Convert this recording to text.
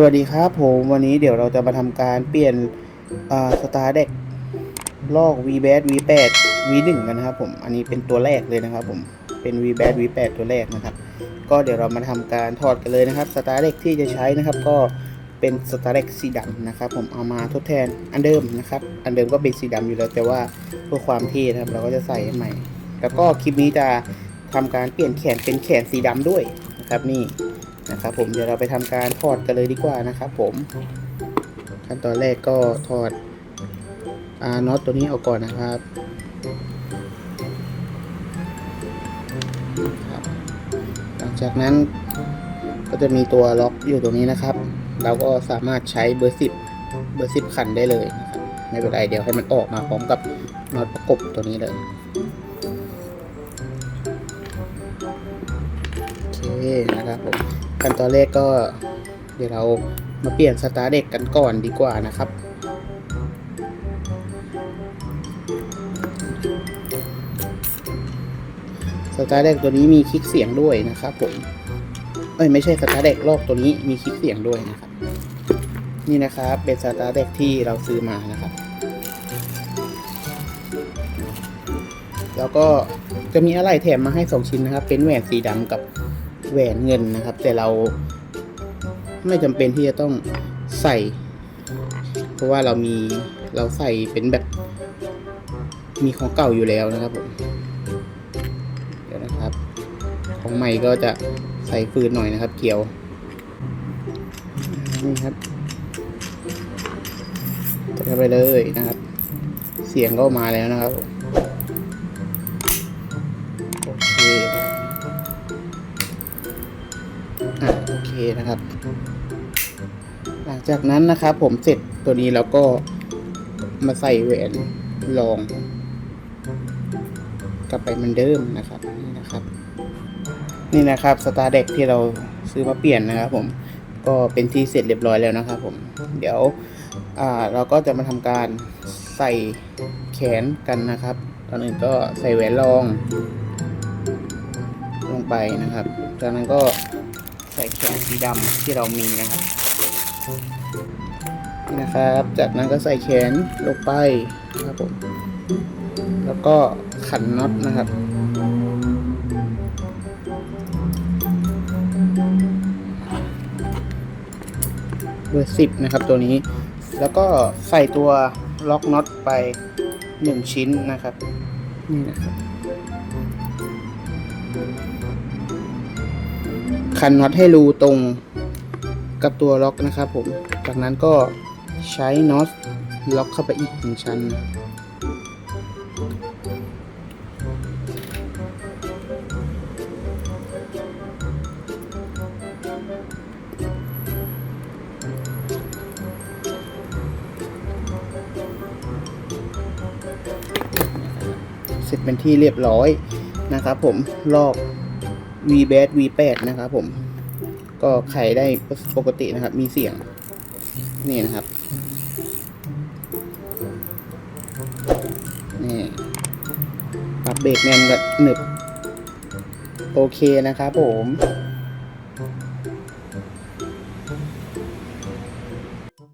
สวัสดีครับผมวันนี้เดี๋ยวเราจะมาทำการเปลี่ยนสตาร์เด็กลอก v b a t V8 V1 กันนะครับผมอันนี้เป็นตัวแรกเลยนะครับผมเป็น v b a t V8 ตัวแรกนะครับ ก็เดี๋ยวเรามาทำการถอดกันเลยนะครับสตาร์เด็กที่จะใช้นะครับ ก็เป็นสตาร์เด็กสีดำนะครับ ผมเอามาทดแทนอันเดิมนะครับ อันเดิมก็เป็นสีดำอยู่แล้วแต่ว่าเพื่อความเท่นะครับ เราก็จะใส่ใหม่ แล้วก็คลิปนี้จะทำการเปลี่ยนแขนเป็นแขนสีดำด้วยนะครับนี่ นะครับผมเดี๋ยวเราไปทำการถอดกันเลยดีกว่านะครับผม ขั้นตอนแรกก็ถอดอาน็อตตัวนี้ออกก่อนนะครับครับ หลังจากนั้นก็จะมีตัวล็อกอยู่ตรงนี้นะครับ เราก็สามารถใช้เบอร์สิบเบอร์สิบขันได้เลยนะครับไม่เป็นไรเดี๋ยวให้มันออกมาพร้อมกับน็อตประกบตัวนี้เลย เคนะครับผมขั้นตอนแรกก็เดี๋ยวเรามาเปลี่ยนสตาร์เด็กกันก่อนดีกว่านะครับสตาร์เด็กตัวนี้มีคลิกเสียงด้วยนะครับผมเอ้ยไม่ใช่สตาร์เด็กลอกตัวนี้มีคลิกเสียงด้วยนะครับ นี่นะครับเป็นสตาร์เด็กที่เราซื้อมานะครับ แล้วก็จะมีอะไรแถมมาให้ 2 ชิ้นนะครับ เป็นแหวนสีดำกับ แหวนเงินนะครับ แต่เราไม่จำเป็นที่จะต้องใส่ เพราะว่าเรามีเราใส่เป็นแบบมีของเก่าอยู่แล้วนะครับผมเดี๋ยวนะครับ ของใหม่ก็จะใส่ฟืนหน่อยนะครับ เกี่ยวนี่ครับใส่ไปเลยนะครับ เสียงก็มาแล้วนะครับโอเค อะโอเคนะครับ หลังจากนั้นนะครับ ผมเสร็จตัวนี้แล้วก็มาใส่แหวนรอง กลับไปเหมือนเดิมนะครับนี่นะครับ นี่นะครับสตาร์เด็กที่เราซื้อมาเปลี่ยนนะครับ ผมก็เป็นที่เสร็จเรียบร้อยแล้วนะครับ ผมเดี๋ยวเราก็จะมาทำการใส่แขนกันนะครับตอนอื่นก็ใส่แหวนรอง ลงไปนะครับ จากนั้นก็ ส่แขนสีดำที่เรามีนะครับนี่นะครับ จากนั้นก็ใส่แขนลงไปนะครับผมแล้วก็ขันน็อตนะครับ เบอร์สิบนะครับตัวนี้ แล้วก็ใส่ตัวล็อกน็อตไปหนึ่งชิ้นนะครับ นี่นะครับ ขันน็อตให้รูตรงกับตัวล็อกนะครับผม จากนั้นก็ใช้น็อตล็อกเข้าไปอีกหนึ่งชั้น เสร็จเป็นที่เรียบร้อยนะครับผมลอก v b a s V8 นะครับผม ก็ไขได้ปกตินะครับ มีเสียง นี่นะครับ นี่ปรับเบรกแน่นกับหนึบ โอเคนะครับผม